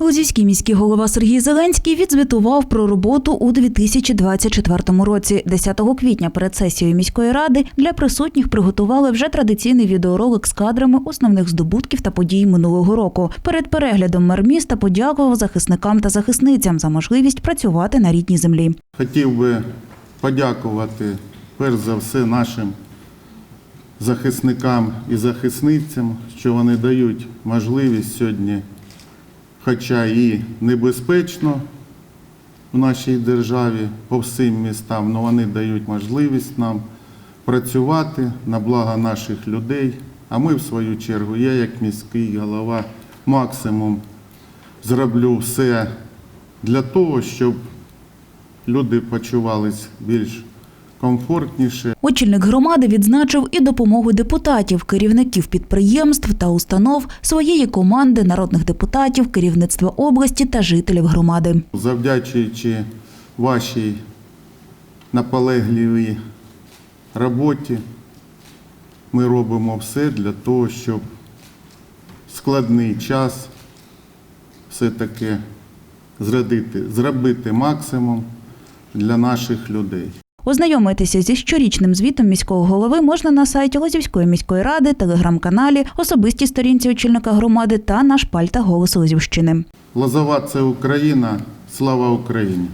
Лозівський міський голова Сергій Зеленський відзвітував про роботу у 2024 році. 10 квітня перед сесією міської ради для присутніх приготували вже традиційний відеоролик з кадрами основних здобутків та подій минулого року. Перед переглядом мер міста подякував захисникам та захисницям за можливість працювати на рідній землі. Хотів би подякувати перш за все нашим захисникам і захисницям, що вони дають можливість сьогодні, хоча і небезпечно в нашій державі по всім містам, але вони дають можливість нам працювати на благо наших людей. А ми, в свою чергу, я як міський голова, максимум зроблю все для того, щоб люди почувались більш комфортніше. Очільник громади відзначив і допомогу депутатів, керівників підприємств та установ, своєї команди, народних депутатів, керівництва області та жителів громади. Завдячуючи вашій наполегливій роботі, ми робимо все для того, щоб складний час все-таки зробити, максимум для наших людей. Ознайомитися зі щорічним звітом міського голови можна на сайті Лозівської міської ради, телеграм-каналі, особистій сторінці очільника громади та на шпальтах «Голос Лозівщини». Лозова це Україна, слава Україні!